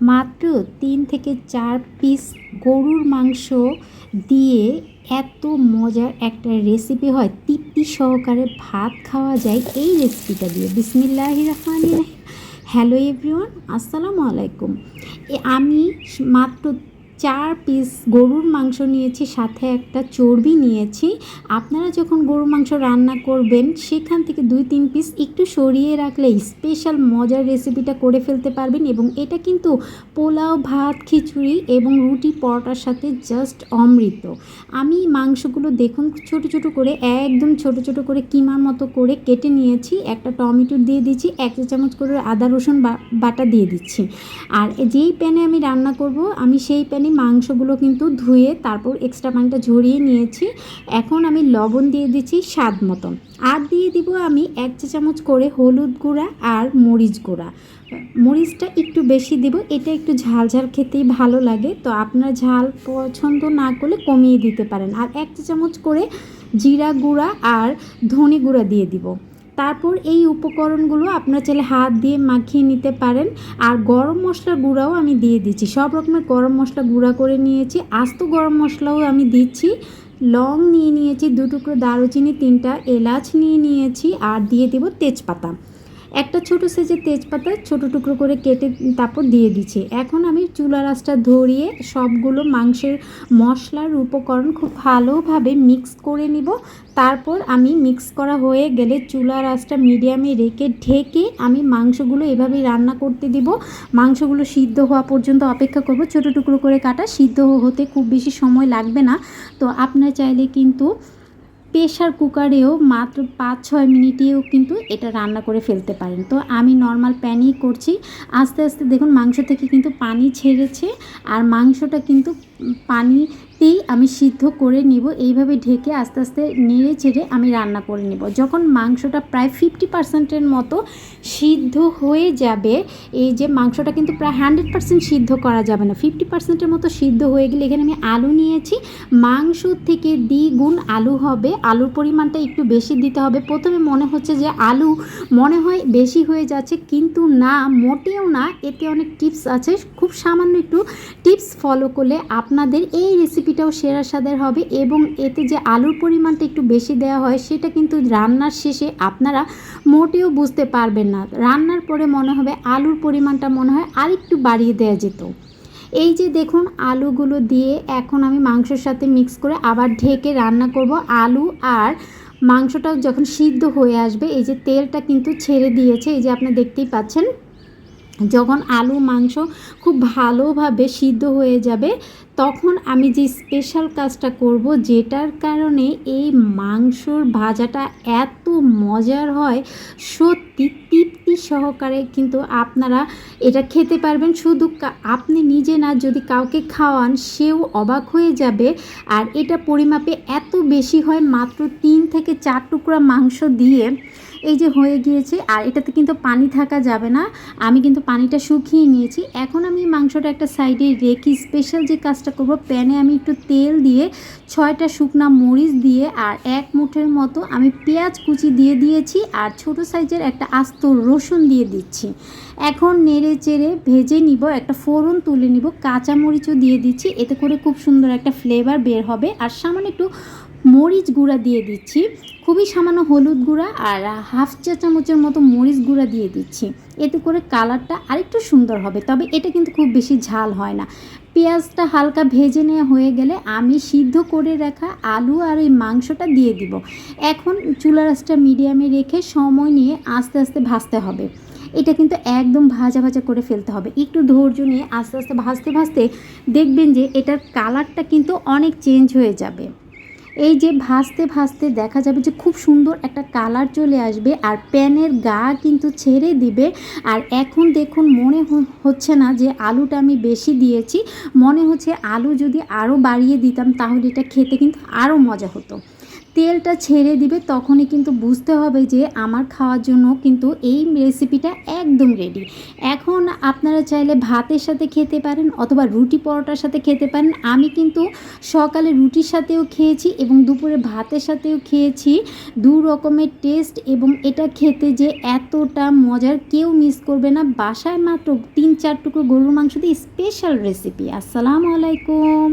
মাত্র তিন থেকে চার পিস গরুর মাংস দিয়ে এত মজার একটা রেসিপি হয়। তৃপ্তি সহকারে ভাত খাওয়া যায় এই রেসিপিটা দিয়ে। বিসমিল্লাহ রহমান হ্যালো এভরিওয়ান আসসালামু আলাইকুম। আমি মাত্র চার পিস গরুর মাংস নিয়েছি, সাথে একটা চর্বি নিয়েছি। আপনারা যখন গরুর মাংস রান্না করবেন, সেখান থেকে দুই, তিন পিস একটু সরিয়ে রাখলে স্পেশাল মজার রেসিপিটা করে ফেলতে পারবেন এবং এটা কিন্তু পোলাও, ভাত, খিচুড়ি এবং রুটি পরোটার সাথে জাস্ট অমৃত। আমি মাংসগুলো দেখুন, ছোট ছোট করে, একদম ছোট ছোট করে কিমার মতো করে কেটে নিয়েছি। একটা টমেটো দিয়ে দিচ্ছি এক চামচ করে আদা রসুন বাটা দিয়ে দিচ্ছি। আর যেই প্যানে আমি রান্না করব, আমি সেই প্যানে মাংসগুলো কিন্তু ধুয়ে তারপর এক্সট্রা পানিটা ঝরিয়ে নিয়েছি। এখন আমি লবণ দিয়ে দিচ্ছি স্বাদ মতন। আর দিয়ে দিব আমি এক চা চামচ করে হলুদ গুঁড়া আর মরিচ গুঁড়া। মরিচটা একটু বেশি দিব, এটা একটু ঝাল ঝাল খেতেই ভালো লাগে। তো আপনার ঝাল পছন্দ না করলে কমিয়ে দিতে পারেন। আর এক চা চামচ করে জিরা গুঁড়া আর ধনে গুঁড়া দিয়ে দিব। তারপর এই উপকরণগুলো আপনার ছেলে হাত দিয়ে মাখিয়ে নিতে পারেন। আর গরম মশলার গুঁড়াও আমি দিয়ে দিচ্ছি। সব রকমের গরম মশলা গুঁড়া করে নিয়েছি। আস্ত গরম মশলাও আমি দিচ্ছি। লং নিয়ে নিয়েছি দু টুকরো দারুচিনি, তিনটা এলাচ নিয়ে নিয়েছি, আর দিয়ে দেবো তেজপাতা। একটা ছোট সাইজের তেজপাতা ছোট টুকরো করে কেটে তারপর দিয়ে দিচ্ছি। এখন আমি চুলা রাসটা ধরিয়ে সবগুলো মাংসের মশলার উপকরণ খুব ভালোভাবে মিক্স করে নিব। তারপর আমি মিক্স করা হয়ে গেলে চুলা রাসটা মিডিয়ামে রেখে ঢেকে আমি মাংসগুলো এভাবেই রান্না করতে দিব। মাংসগুলো সিদ্ধ হওয়া পর্যন্ত অপেক্ষা করব। ছোট টুকরো করে কাটা সিদ্ধ হতে খুব বেশি সময় লাগবে না। তো আপনার চাইলে কিন্তু প্রেশার কুকারেও মাত্র পাঁচ ছয় মিনিটেও কিন্তু এটা রান্না করে ফেলতে পারেন। তো আমি নর্মাল প্যানেই করছি। আস্তে আস্তে দেখুন মাংস থেকে কিন্তু পানি ছেড়েছে। আর মাংসটা কিন্তু পানিতেই আমি সিদ্ধ করে নিব, এইভাবে ঢেকে আস্তে আস্তে নেড়ে চেড়ে আমি রান্না করে নেব। যখন মাংসটা প্রায় ফিফটি পার্সেন্টের মতো সিদ্ধ হয়ে যাবে, এই যে মাংসটা কিন্তু প্রায় হান্ড্রেড পার্সেন্ট সিদ্ধ করা যাবে না। ফিফটি পার্সেন্টের মতো সিদ্ধ হয়ে গেলে এখানে আমি আলু নিয়েছি। মাংস থেকে দ্বিগুণ আলু হবে। আলুর পরিমাণটা একটু বেশি দিতে হবে। প্রথমে মনে হচ্ছে যে আলু মনে হয় বেশি হয়ে যাচ্ছে, কিন্তু না, মোটেও না। এতে অনেক টিপস আছে। খুব সামান্য একটু টিপস ফলো করলে আপনাদের এই রেসিপিটাও সেরা স্বাদের হবে এবং এতে যে আলুর পরিমাণটা একটু বেশি দেওয়া হয় সেটা কিন্তু রান্নার শেষে আপনারা মোটেও বুঝতে পারবেন না। রান্নার পরে মনে হবে আলুর পরিমাণটা মনে হয় আরেকটু বাড়িয়ে দেওয়া যেত। এই যে দেখুন আলুগুলো দিয়ে এখন আমি মাংসের সাথে মিক্স করে আবার ঢেকে রান্না করব। আলু আর মাংসটাও যখন সিদ্ধ হয়ে আসবে, এই যে তেলটা কিন্তু ছেড়ে দিয়েছে, এই যে আপনি দেখতেই পাচ্ছেন। যখন আলু, মাংস খুব ভালোভাবে সিদ্ধ হয়ে যাবে, তখন আমি যে স্পেশাল কাজটা করব যেটার কারণে এই মাংসর ভাজাটা এত মজার হয়, সত্যি তৃপ্তি সহকারে কিন্তু আপনারা এটা খেতে পারবেন। শুধু আপনি নিজে না, যদি কাউকে খাওয়ান, সেও অবাক হয়ে যাবে। আর এটা পরিমাপে এত বেশি হয়, মাত্র তিন থেকে চার টুকরা মাংস দিয়ে এই যে হয়ে গিয়েছে, আর এটাতে কিন্তু পানি থাকা যাবে না। আমি কিন্তু পানিটা শুকিয়ে নিয়েছি। এখন আমি মাংসটা একটা সাইডে রেখে স্পেশাল যে কাজটা করব, প্যানে আমি একটু তেল দিয়ে ছয়টা শুকনা মরিচ দিয়ে আর এক মুঠের মতো আমি পেঁয়াজ কুচি দিয়ে দিয়েছি আর ছোট সাইজের একটা আস্ত রসুন দিয়ে দিচ্ছি। এখন নেড়ে চেড়ে ভেজে নিব, একটা ফোড়ন তুলে নিব, কাঁচামরিচও দিয়ে দিচ্ছি। এতে করে খুব সুন্দর একটা ফ্লেভার বের হবে। আর সামান্য একটু মরিচ গুঁড়া দিয়ে দিচ্ছি। খুবই সামান্য হলুদ গুঁড়া আর হাফ চা চামচের মতো মরিচ গুঁড়া দিয়ে দিচ্ছি। এতে করে কালারটা আরেকটু সুন্দর হবে, তবে এটা কিন্তু খুব বেশি ঝাল হয় না। পেঁয়াজটা হালকা ভেজে নেওয়া হয়ে গেলে আমি সিদ্ধ করে রাখা আলু আর এই মাংসটা দিয়ে দিব। এখন চুলা রাসটা মিডিয়ামে রেখে সময় নিয়ে আস্তে আস্তে ভাজতে হবে। এটা কিন্তু একদম ভাজা ভাজা করে ফেলতে হবে। একটু ধৈর্য নিয়ে আস্তে আস্তে ভাজতে ভাজতে দেখবেন যে এটার কালারটা কিন্তু অনেক চেঞ্জ হয়ে যাবে। এই যে ভাসতে ভাসতে দেখা যাবে যে খুব সুন্দর একটা কালার চলে আসবে আর প্যানের গা কিন্তু ছেড়ে দিবে। আর এখন দেখুন মনে হচ্ছে না যে আলুটা আমি বেশি দিয়েছি। মনে হচ্ছে আলু যদি আরও বাড়িয়ে দিতাম তাহলে এটা খেতে কিন্তু আরও মজা হতো। তেলটা ছেড়ে দিবে, তখনই কিন্তু বুঝতে হবে যে আমার খাওয়ার জন্য কিন্তু এই রেসিপিটা একদম রেডি এখন আপনারা চাইলে ভাতের সাথে খেতে পারেন অথবা রুটি পরোটার সাথে খেতে পারেন। আমি কিন্তু সকালে রুটির সাথেও খেয়েছি এবং দুপুরে ভাতের সাথেও খেয়েছি। দু রকমের টেস্ট এবং এটা খেতে যে এতটা মজার কেউ মিস করবে না। বাসায় মাত্র তিন চার টুকরো গরুর মাংস দিয়ে স্পেশাল রেসিপি আসসালামু আলাইকুম।